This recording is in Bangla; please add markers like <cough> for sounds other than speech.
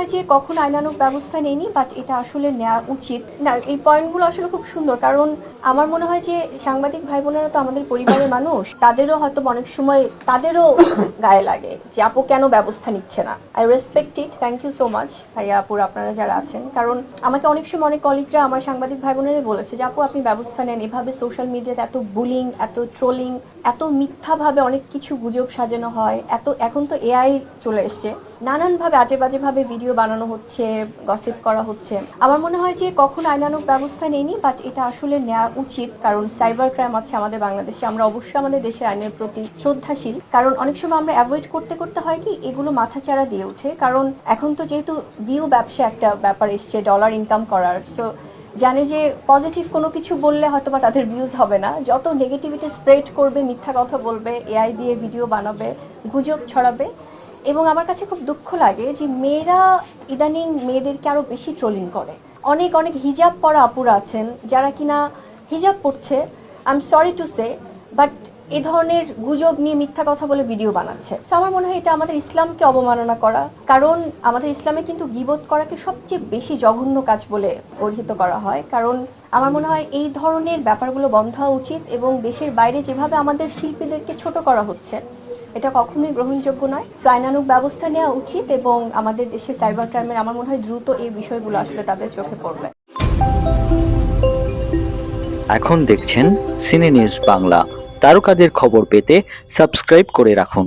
হয় যে কখন আইনানুক ব্যবস্থা নেয়নি বাট এটা আসলে নেওয়া উচিত। না এই পয়েন্টগুলো আসলে খুব সুন্দর কারণ আমার মনে হয় যে সাংবাদিক ভাই বোনেরা তো আমাদের পরিবারের <coughs> মানুষ তাদেরও হয়তো অনেক সময় তাদেরও গায়ে লাগে যে আপু কেন ব্যবস্থা নিচ্ছে না। I respect it thank you so much ভাইয়া আপুর আপনারা যারা আছেন। কারণ আমাকে অনেক সময় অনেক কলিগরা আমার সাংবাদিক ভাই বোনেরা বলেছে যে আপু আপনি ব্যবস্থা নেন। এভাবে সোশ্যাল মিডিয়াতে এত বুলিং এত ট্রোলিং এত মিথ্যাভাবে অনেক কিছু গুজব সাজানো হয় এত এখন তো এআই চলে এসছে। নানানভাবে আজে বাজেভাবে ভিডিও বানানো হচ্ছে গসিপ করা হচ্ছে। আমার মনে হয় যে কখন আইনানুক ব্যবস্থা নেয়নি বাট এটা আসলে নেওয়া উচিত, কারণ সাইবার ক্রাইম আছে আমাদের বাংলাদেশে। আমরা অবশ্যই আমাদের দেশের আইনের প্রতি শ্রদ্ধাশীল, কারণ অনেক সময় আমরা অ্যাভয়েড করতে করতে হয় কি, এগুলো মাথাচাড়া দিয়ে ওঠে। কারণ এখন তো যেহেতু ভিউ ব্যবসা একটা ব্যাপার এসছে ডলার ইনকাম করার সো জানে যে পজিটিভ কোনো কিছু বললে হয়তো বা তাদের ভিউজ হবে না। যত নেগেটিভিটি স্প্রেড করবে, মিথ্যা কথা বলবে এআই দিয়ে ভিডিও বানাবে, গুজব ছড়াবে এবং আমার কাছে খুব দুঃখ লাগে যে মেয়েরা ইদানিং মেয়েদেরকে আরও বেশি ট্রোলিং করে। অনেক অনেক হিজাব পরা আপুরা আছেন যারা কিনা হিজাব পড়ছে I am sorry to say but এ ধরনের গুজব নিয়ে মিথ্যা কথা বলে ভিডিও বানাচ্ছে। তো আমার মনে হয় এটা আমাদের ইসলামকে অবমাননা করা। কারণ আমাদের ইসলামে কিন্তু গিবত করাকে সবচেয়ে বেশি জঘন্য কাজ বলে অভিহিত করা হয়। কারণ আমার মনে হয় এই ধরনের ব্যাপারগুলো বন্ধ হওয়া উচিত এবং দেশের বাইরে যেভাবে আমাদের শিল্পীদেরকে ছোট করা হচ্ছে এটা কখনোই গ্রহণযোগ্য নয়। সো আইনানুক ব্যবস্থা নেওয়া উচিত এবং আমাদের দেশে সাইবার ক্রাইমের আমার মনে হয় দ্রুত এই বিষয়গুলো আসলে তাদের চোখে পড়বে। এখন দেখছেন সিনে নিউজ বাংলা। তারকাদের খবর পেতে সাবস্ক্রাইব করে রাখুন।